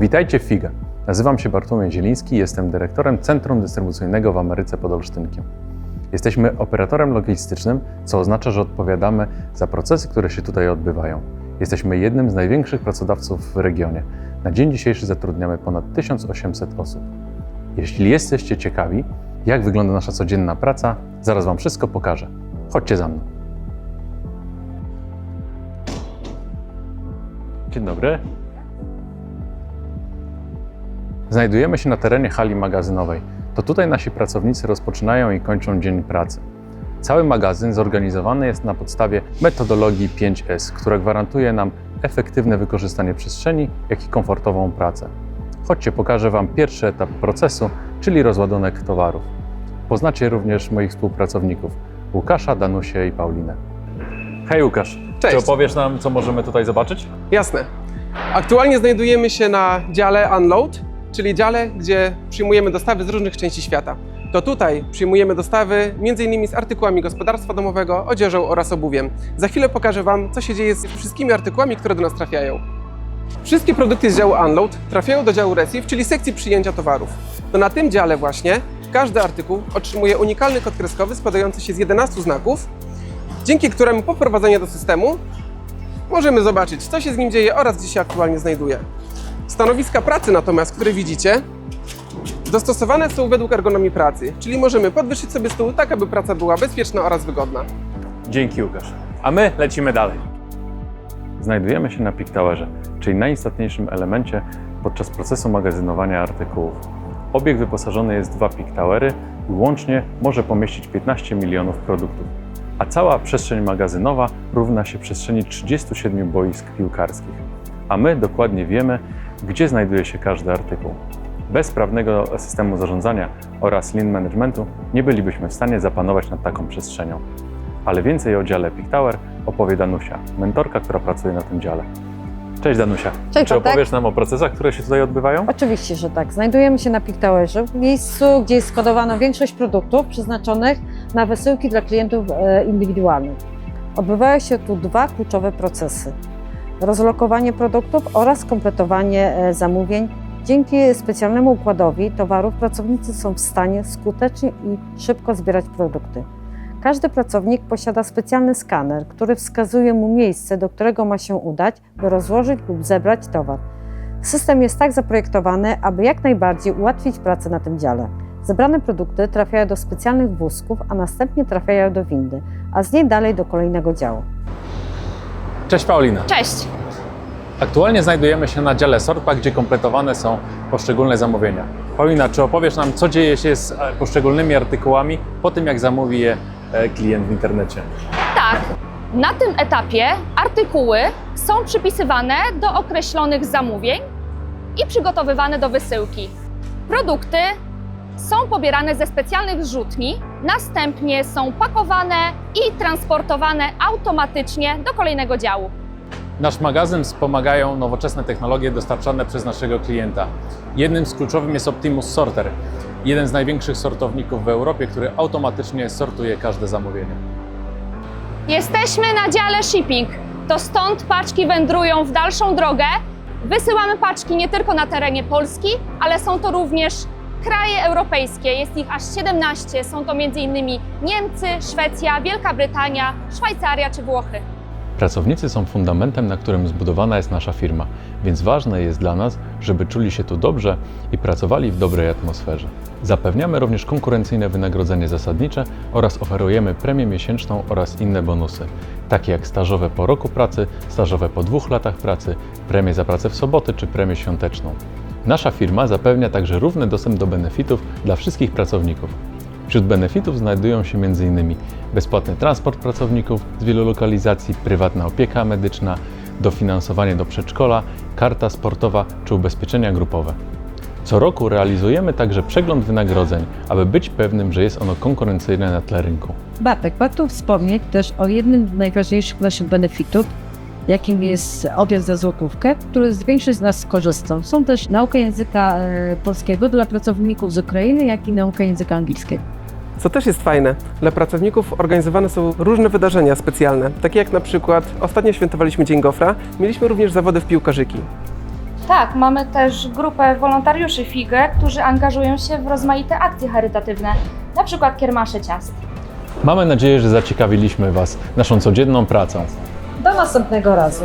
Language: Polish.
Witajcie w FIGA. Nazywam się Bartłomiej Zieliński jestem dyrektorem Centrum Dystrybucyjnego w Ameryce pod Olsztynkiem. Jesteśmy operatorem logistycznym, co oznacza, że odpowiadamy za procesy, które się tutaj odbywają. Jesteśmy jednym z największych pracodawców w regionie. Na dzień dzisiejszy zatrudniamy ponad 1800 osób. Jeśli jesteście ciekawi, jak wygląda nasza codzienna praca, zaraz Wam wszystko pokażę. Chodźcie za mną. Dzień dobry. Znajdujemy się na terenie hali magazynowej. To tutaj nasi pracownicy rozpoczynają i kończą dzień pracy. Cały magazyn zorganizowany jest na podstawie metodologii 5S, która gwarantuje nam efektywne wykorzystanie przestrzeni, jak i komfortową pracę. Chodźcie, pokażę Wam pierwszy etap procesu, czyli rozładunek towarów. Poznacie również moich współpracowników Łukasza, Danusię i Paulinę. Hej Łukasz, Cześć. czy opowiesz nam, co możemy tutaj zobaczyć? Jasne. Aktualnie znajdujemy się na dziale Unload, czyli dziale, gdzie przyjmujemy dostawy z różnych części świata. To tutaj przyjmujemy dostawy m.in. z artykułami gospodarstwa domowego, odzieżą oraz obuwiem. Za chwilę pokażę Wam, co się dzieje z wszystkimi artykułami, które do nas trafiają. Wszystkie produkty z działu Unload trafiają do działu Receive, czyli sekcji przyjęcia towarów. To na tym dziale właśnie każdy artykuł otrzymuje unikalny kod kreskowy składający się z 11 znaków, dzięki któremu po wprowadzeniu do systemu możemy zobaczyć, co się z nim dzieje oraz gdzie się aktualnie znajduje. Stanowiska pracy natomiast, które widzicie, dostosowane są według ergonomii pracy, czyli możemy podwyższyć sobie stół tak, aby praca była bezpieczna oraz wygodna. Dzięki Łukasz. A my lecimy dalej. Znajdujemy się na Peak Towerze, czyli najistotniejszym elemencie podczas procesu magazynowania artykułów. Obiekt wyposażony jest w dwa Peak Towery i łącznie może pomieścić 15 milionów produktów. A cała przestrzeń magazynowa równa się przestrzeni 37 boisk piłkarskich. A my dokładnie wiemy, gdzie znajduje się każdy artykuł. Bez sprawnego systemu zarządzania oraz lean managementu nie bylibyśmy w stanie zapanować nad taką przestrzenią. Ale więcej o dziale Peak Tower opowie Danusia, mentorka, która pracuje na tym dziale. Cześć Danusia. Cześć, Czy Bartek. opowiesz nam o procesach, które się tutaj odbywają? Oczywiście, że tak. Znajdujemy się na Peak Towerze, w miejscu, gdzie jest skodowana większość produktów przeznaczonych na wysyłki dla klientów e, indywidualnych. Odbywają się tu dwa kluczowe procesy. Rozlokowanie produktów oraz kompletowanie e, zamówień. Dzięki specjalnemu układowi towarów pracownicy są w stanie skutecznie i szybko zbierać produkty. Każdy pracownik posiada specjalny skaner, który wskazuje mu miejsce, do którego ma się udać, by rozłożyć lub zebrać towar. System jest tak zaprojektowany, aby jak najbardziej ułatwić pracę na tym dziale. Zebrane produkty trafiają do specjalnych wózków, a następnie trafiają do windy, a z niej dalej do kolejnego działu. Cześć Paulina. Cześć. Aktualnie znajdujemy się na dziale Sorpa, gdzie kompletowane są poszczególne zamówienia. Paulina, czy opowiesz nam, co dzieje się z e, poszczególnymi artykułami po tym, jak zamówi je e, klient w internecie? Tak, na tym etapie artykuły są przypisywane do określonych zamówień i przygotowywane do wysyłki. Produkty są pobierane ze specjalnych zrzutni, następnie są pakowane i transportowane automatycznie do kolejnego działu. Nasz magazyn wspomagają nowoczesne technologie dostarczane przez naszego klienta. Jednym z kluczowych jest Optimus Sorter, jeden z największych sortowników w Europie, który automatycznie sortuje każde zamówienie. Jesteśmy na dziale shipping. To stąd paczki wędrują w dalszą drogę. Wysyłamy paczki nie tylko na terenie Polski, ale są to również kraje europejskie. Jest ich aż 17. Są to m.in. Niemcy, Szwecja, Wielka Brytania, Szwajcaria czy Włochy. Pracownicy są fundamentem, na którym zbudowana jest nasza firma, więc ważne jest dla nas, żeby czuli się tu dobrze i pracowali w dobrej atmosferze. Zapewniamy również konkurencyjne wynagrodzenie zasadnicze oraz oferujemy premię miesięczną oraz inne bonusy, takie jak stażowe po roku pracy, stażowe po dwóch latach pracy, premię za pracę w soboty czy premię świąteczną. Nasza firma zapewnia także równy dostęp do benefitów dla wszystkich pracowników. Wśród benefitów znajdują się m.in. bezpłatny transport pracowników z wielu lokalizacji, prywatna opieka medyczna, dofinansowanie do przedszkola, karta sportowa czy ubezpieczenia grupowe. Co roku realizujemy także przegląd wynagrodzeń, aby być pewnym, że jest ono konkurencyjne na tle rynku. Bartek, warto wspomnieć też o jednym z najważniejszych naszych benefitów, jakim jest obiad za złotówkę, który z większość z nas korzysta. Są też nauka języka e, polskiego dla pracowników z Ukrainy, jak i nauka języka angielskiego. Co też jest fajne, dla pracowników organizowane są różne wydarzenia specjalne, takie jak na przykład ostatnio świętowaliśmy Dzień Gofra, mieliśmy również zawody w piłkarzyki. Tak, mamy też grupę wolontariuszy FIGE, którzy angażują się w rozmaite akcje charytatywne, na przykład kiermasze ciast. Mamy nadzieję, że zaciekawiliśmy Was naszą codzienną pracą. Następnego razu.